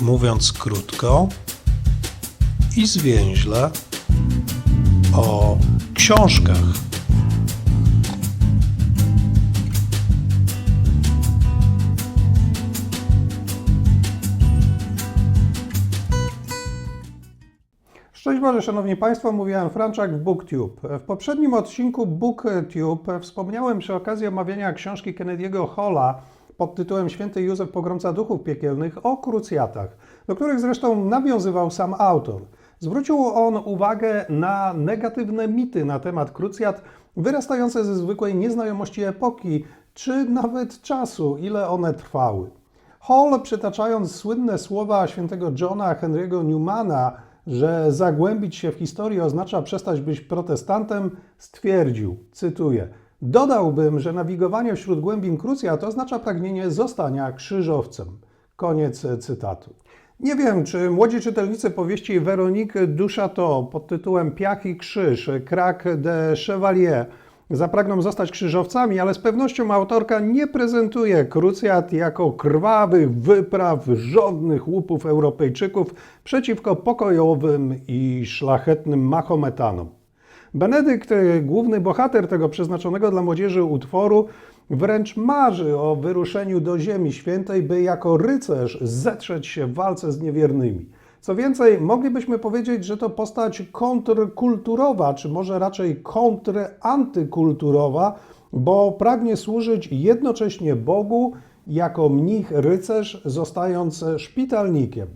mówiąc krótko i zwięźle, o książkach. Szczęść Boże, Szanowni Państwo, mówiłem Franczak w BookTube. W poprzednim odcinku BookTube wspomniałem przy okazji omawiania książki Kennedy'ego Halla pod tytułem Święty Józef Pogromca Duchów Piekielnych o krucjatach, do których zresztą nawiązywał sam autor. Zwrócił on uwagę na negatywne mity na temat krucjat wyrastające ze zwykłej nieznajomości epoki, czy nawet czasu, ile one trwały. Hall, przytaczając słynne słowa świętego Johna Henry'ego Newmana, że zagłębić się w historię oznacza przestać być protestantem, stwierdził, cytuję, dodałbym, że nawigowanie wśród głębin krucjat oznacza pragnienie zostania krzyżowcem. Koniec cytatu. Nie wiem, czy młodzi czytelnicy powieści Veronique Duchateau pod tytułem Piach i Krzyż, Krak de Chevalier zapragną zostać krzyżowcami, ale z pewnością autorka nie prezentuje krucjat jako krwawych wypraw żądnych łupów Europejczyków przeciwko pokojowym i szlachetnym Mahometanom. Benedykt, główny bohater tego przeznaczonego dla młodzieży utworu, wręcz marzy o wyruszeniu do Ziemi Świętej, by jako rycerz zetrzeć się w walce z niewiernymi. Co więcej, moglibyśmy powiedzieć, że to postać kontrkulturowa, czy może raczej kontrantykulturowa, bo pragnie służyć jednocześnie Bogu jako mnich rycerz, zostając szpitalnikiem.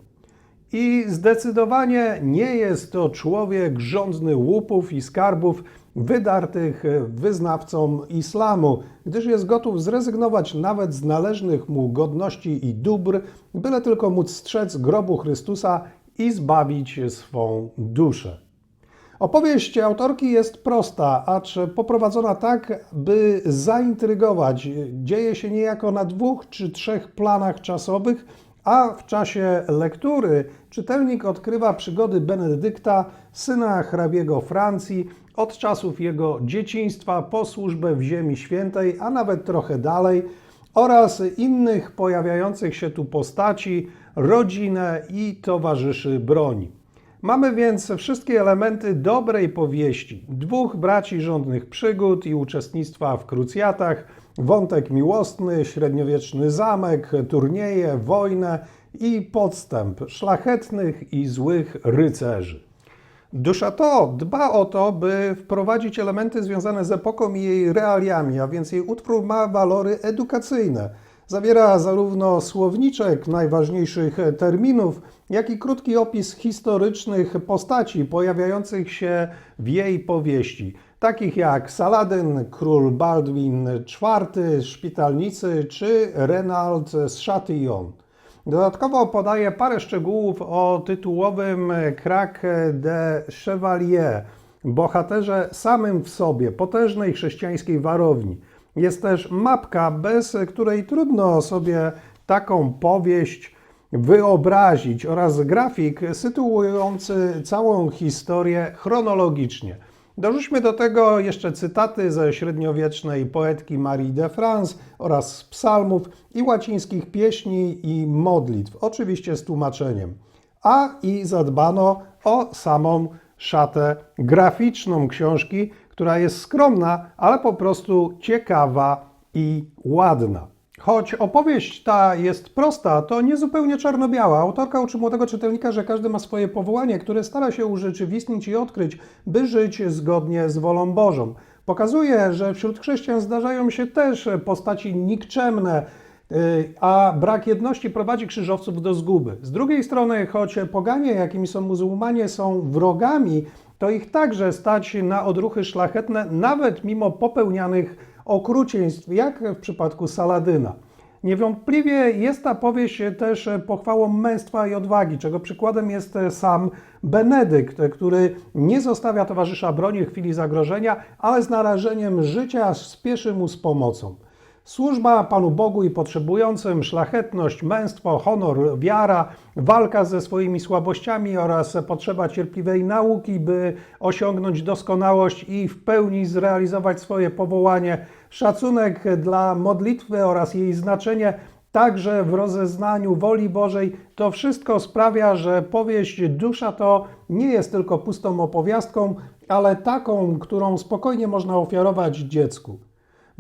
I zdecydowanie nie jest to człowiek rządny łupów i skarbów wydartych wyznawcom islamu, gdyż jest gotów zrezygnować nawet z należnych mu godności i dóbr, byle tylko móc strzec grobu Chrystusa i zbawić swą duszę. Opowieść autorki jest prosta, acz poprowadzona tak, by zaintrygować. Dzieje się niejako na dwóch czy trzech planach czasowych, a w czasie lektury czytelnik odkrywa przygody Benedykta, syna hrabiego Francji, od czasów jego dzieciństwa po służbę w Ziemi Świętej, a nawet trochę dalej, oraz innych pojawiających się tu postaci, rodzinę i towarzyszy broni. Mamy więc wszystkie elementy dobrej powieści. Dwóch braci rządnych przygód i uczestnictwa w krucjatach, wątek miłosny, średniowieczny zamek, turnieje, wojnę i podstęp szlachetnych i złych rycerzy. Duchateau dba o to, by wprowadzić elementy związane z epoką i jej realiami, a więc jej utwór ma walory edukacyjne. Zawiera zarówno słowniczek najważniejszych terminów, jak i krótki opis historycznych postaci pojawiających się w jej powieści, takich jak Saladyn, król Baldwin IV, szpitalnicy czy Renald z Chatillon. Dodatkowo podaje parę szczegółów o tytułowym Krak de Chevalier, bohaterze samym w sobie, potężnej chrześcijańskiej warowni. Jest też mapka, bez której trudno sobie taką powieść wyobrazić, oraz grafik sytuujący całą historię chronologicznie. Dorzućmy do tego jeszcze cytaty ze średniowiecznej poetki Marii de France oraz z psalmów i łacińskich pieśni i modlitw, oczywiście z tłumaczeniem. A i zadbano o samą szatę graficzną książki, która jest skromna, ale po prostu ciekawa i ładna. Choć opowieść ta jest prosta, to nie zupełnie czarno-biała. Autorka uczy młodego czytelnika, że każdy ma swoje powołanie, które stara się urzeczywistnić i odkryć, by żyć zgodnie z wolą Bożą. Pokazuje, że wśród chrześcijan zdarzają się też postaci nikczemne, y, a brak jedności prowadzi krzyżowców do zguby. Z drugiej strony, choć poganie, jakimi są muzułmanie, są wrogami, to ich także stać na odruchy szlachetne, nawet mimo popełnianych okrucieństw, jak w przypadku Saladyna. Niewątpliwie jest ta powieść też pochwałą męstwa i odwagi, czego przykładem jest sam Benedykt, który nie zostawia towarzysza broni w chwili zagrożenia, ale z narażeniem życia spieszy mu z pomocą. Służba Panu Bogu i potrzebującym, szlachetność, męstwo, honor, wiara, walka ze swoimi słabościami oraz potrzeba cierpliwej nauki, by osiągnąć doskonałość i w pełni zrealizować swoje powołanie, szacunek dla modlitwy oraz jej znaczenie także w rozeznaniu woli Bożej. To wszystko sprawia, że powieść Dusza to nie jest tylko pustą opowiastką, ale taką, którą spokojnie można ofiarować dziecku.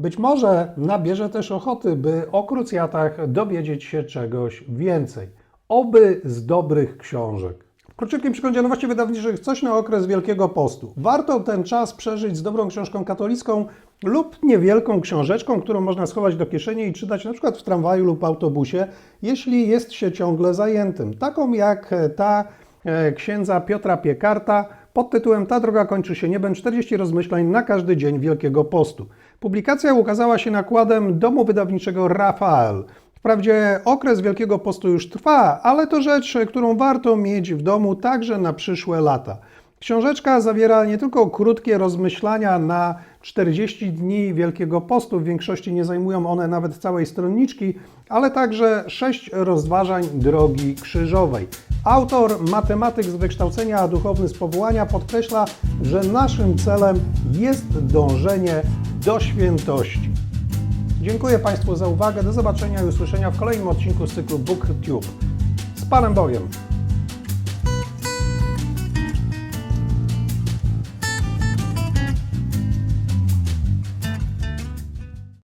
Być może nabierze też ochoty, by o krucjatach dowiedzieć się czegoś więcej. Oby z dobrych książek. W króciutkim przeglądzie nowości wydawniczych coś na okres Wielkiego Postu. Warto ten czas przeżyć z dobrą książką katolicką lub niewielką książeczką, którą można schować do kieszeni i czytać na przykład w tramwaju lub autobusie, jeśli jest się ciągle zajętym. Taką jak ta e, księdza Piotra Piekarta pod tytułem Ta droga kończy się niebem 40 rozmyślań na każdy dzień Wielkiego Postu. Publikacja ukazała się nakładem domu wydawniczego Rafael. Wprawdzie okres Wielkiego Postu już trwa, ale to rzecz, którą warto mieć w domu także na przyszłe lata. Książeczka zawiera nie tylko krótkie rozmyślania na 40 dni Wielkiego Postu, w większości nie zajmują one nawet całej stronniczki, ale także sześć rozważań drogi krzyżowej. Autor, matematyk z wykształcenia, a duchowny z powołania podkreśla, że naszym celem jest dążenie do świętości. Dziękuję Państwu za uwagę. Do zobaczenia i usłyszenia w kolejnym odcinku z cyklu BookTube. Z Panem Bogiem!